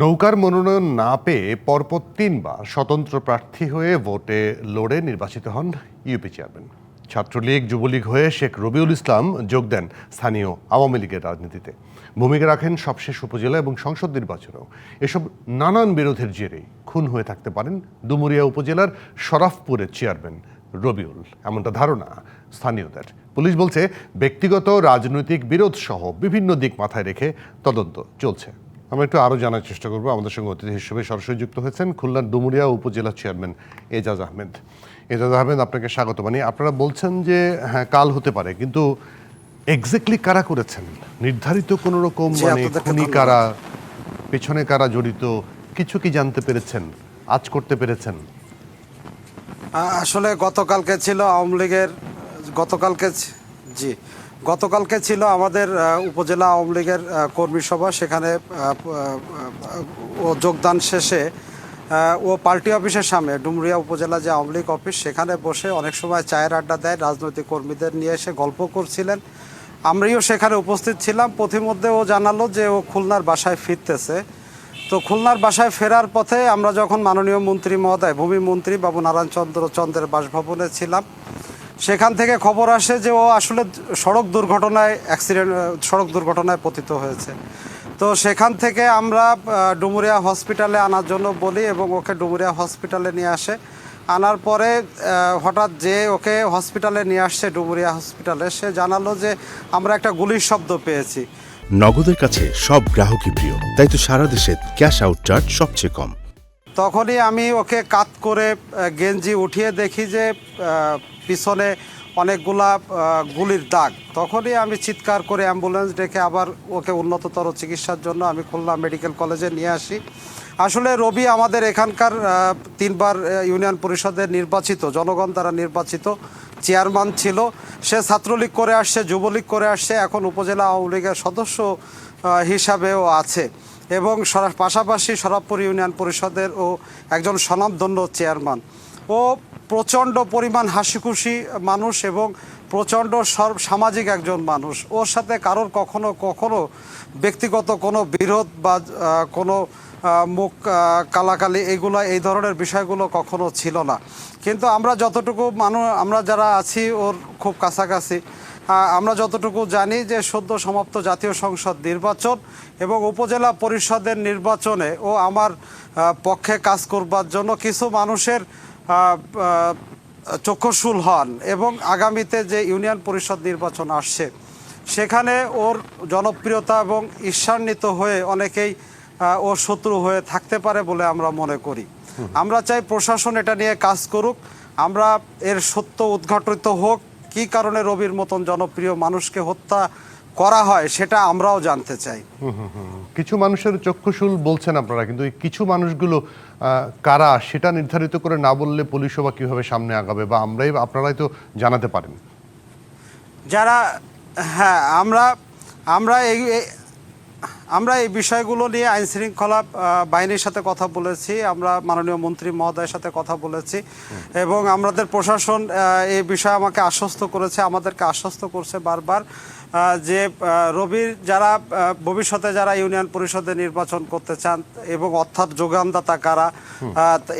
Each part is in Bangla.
নৌকার মনোনয়ন না পেয়ে পরপর তিনবার স্বতন্ত্র প্রার্থী হয়ে ভোটে লড়ে নির্বাচিত হন ইউপি চেয়ারম্যান। ছাত্রলীগ, যুবলীগ হয়ে শেখ রবিউল ইসলাম যোগ দেন স্থানীয় আওয়ামী লীগের রাজনীতিতে। ভূমিকা রাখেন সবশেষ উপজেলা এবং সংসদ নির্বাচনেও। এসব নানান বিরোধের জেরেই খুন হয়ে থাকতে পারেন ডুমুরিয়া উপজেলার শরাফপুরের চেয়ারম্যান রবিউল। এমনটা ধারণা স্থানীয়দের। পুলিশ বলছে, ব্যক্তিগত রাজনৈতিক বিরোধ সহ বিভিন্ন দিক মাথায় রেখে তদন্ত চলছে। আমরা একটু আরও জানার চেষ্টা করব। আমাদের সঙ্গে অতিথি হিসেবে সরাসরি যুক্ত হয়েছেন খুলনার ডুমুরিয়া উপজেলা চেয়ারম্যান এজাজ আহমেদ। এজাজ আহমেদ আপনাকে স্বাগত মানে আপনারা বলছেন যে হ্যাঁ কাল হতে পারে কিন্তু এক্স্যাক্টলি কারা করেছেন? নির্ধারিত কোনো রকম মানে খুনি কারা পেছনে কারা জড়িত কিছু কি জানতে পেরেছেন আজ করতে পেরেছেন? আসলে গতকালকে ছিল আওয়ামী লীগের গতকালকে জি গতকালকে ছিল আমাদের উপজেলা আওয়ামী লীগের কর্মী সভা। সেখানে ও যোগদান শেষে ও পার্টি অফিসের সামনে, ডুমরিয়া উপজেলা যে আওয়ামী লীগ অফিস, সেখানে বসে অনেক সময় চায়ের আড্ডা দেয়, রাজনৈতিক কর্মীদের নিয়ে এসে গল্প করছিলেন। আমরাও সেখানে উপস্থিত ছিলাম। পথিমধ্যে ও জানালো যে ও খুলনার বাসায় ফিরতেছে। তো খুলনার বাসায় ফেরার পথে আমরা যখন মাননীয় মন্ত্রী মহোদয়, ভূমি মন্ত্রী বাবু নারায়ণ চন্দ্র চন্দ্রের বাসভবনে ছিলাম সেখান থেকে খবর আসে যে ও আসলে সড়ক দুর্ঘটনায় অ্যাক্সিডেন্ট সড়ক দুর্ঘটনায় পতিত হয়েছে। তো সেখান থেকে আমরা ডুমুরিয়া হসপিটালে আনার জন্য বলি এবং ওকে ডুমুরিয়া হসপিটালে নিয়ে আসে। আনার পরে হঠাৎ যে ওকে হসপিটালে নিয়ে আসছে ডুমুরিয়া হসপিটালে, সে জানালো যে আমরা একটা গুলির শব্দ পেয়েছি। নগদের কাছে সব গ্রাহকই প্রিয়, তাই তো সারা দেশে ক্যাশ আউট চার্জ সবচেয়ে কম। তখনই আমি ওকে কাত করে গেঞ্জি উঠিয়ে দেখি যে পিছনে অনেকগুলা গুলির দাগ। তখনই আমি চিৎকার করে অ্যাম্বুলেন্স ডেকে আবার ওকে উন্নততর চিকিৎসার জন্য আমি খুলনা মেডিকেল কলেজে নিয়ে আসি। আসলে রবি আমাদের এখানকার তিনবার ইউনিয়ন পরিষদের নির্বাচিত, জনগণ দ্বারা নির্বাচিত চেয়ারম্যান ছিল। সে ছাত্রলীগ করে আসছে, যুবলীগ করে আসছে, এখন উপজেলা আওয়ামী লীগের সদস্য হিসাবেও আছে। এবং পাশাপাশি সরাবপুর ইউনিয়ন পরিষদের ও একজন স্বনামধন্য চেয়ারম্যান। ও প্রচণ্ড পরিমাণ হাসিখুশি মানুষ এবং প্রচণ্ড সর- সামাজিক একজন মানুষ। ওর সাথে কারোর কখনো কখনো ব্যক্তিগত কোনো বিরোধ বা কোনো মুখ কালাকালি এগুলো, এই ধরনের বিষয়গুলো কখনো ছিল না। কিন্তু আমরা যতটুকু মানুষ আমরা যারা আছি, ওর খুব কাছাকাছি। আমরা যতটুকু জানি যে সদ্য সমাপ্ত জাতীয় সংসদ নির্বাচন এবং উপজেলা পরিষদের নির্বাচনে ও আমার পক্ষে কাজ করবার জন্য কিছু মানুষের চক্ষুশূল হন এবং আগামীতে যে ইউনিয়ন পরিষদ নির্বাচন আসছে সেখানে ওর জনপ্রিয়তা এবং ঈর্ষান্বিত হয়ে অনেকেই ও শত্রু হয়ে থাকতে পারে বলে আমরা মনে করি। আমরা চাই প্রশাসন এটা নিয়ে কাজ করুক। আমরা এর সত্য উদ্ঘাটিত হোক। কি কারণে রবির মতন জনপ্রিয় মানুষকে হত্যা করা হয় সেটা আমরাও জানতে চাই। কিছু মানুষের চক্ষুশূল বলছেন আপনারা কিন্তু এই কিছু মানুষগুলো কারা সেটা নির্ধারিত করে না বললে পুলিশও বা কীভাবে সামনে আগাবে বা আমরাই আপনারাই তো জানাতে পারেন। যারা হ্যাঁ আমরা আমরা এই এই- আমরা এই বিষয়গুলো নিয়ে আইন শৃঙ্খলা বাহিনীর সাথে কথা বলেছি, আমরা মাননীয় মন্ত্রী মহোদয়ের সাথে কথা বলেছি, এবং আমাদের প্রশাসন এই বিষয়ে আমাকে আশ্বস্ত করেছে, আমাদেরকে আশ্বস্ত করছে বারবার। যে রবির যারা ভবিষ্যতে যারা ইউনিয়ন পরিষদে নির্বাচন করতে চান এবং অর্থাৎ যোগানদাতা কারা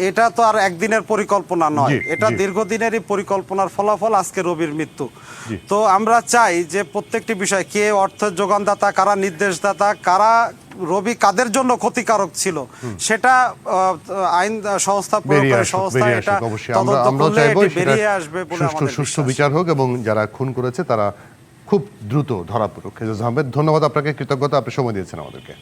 এটা তো আর একদিনের পরিকল্পনা নয়। এটা দীর্ঘদিনেরই পরিকল্পনার ফলাফল আজকে রবির মৃত্যু। তো আমরা চাই যে প্রত্যেকটি বিষয় কে অর্থের যোগানদাতা কারা নির্দেশদাতা কারা রবি কাদের জন্য ক্ষতিকারক ছিল সেটা আইন সংস্থা সংস্থা এটা তদন্ত করলে চাইব বেরিয়ে আসবে বলে সুষ্ঠু। বিচার হোক এবং যারা খুন করেছে তারা খুব দ্রুত ধরা পড়ুক। হেজাজ আহমেদ ধন্যবাদ আপনাকে কৃতজ্ঞতা আপনি সময় দিয়েছেন আমাদেরকে।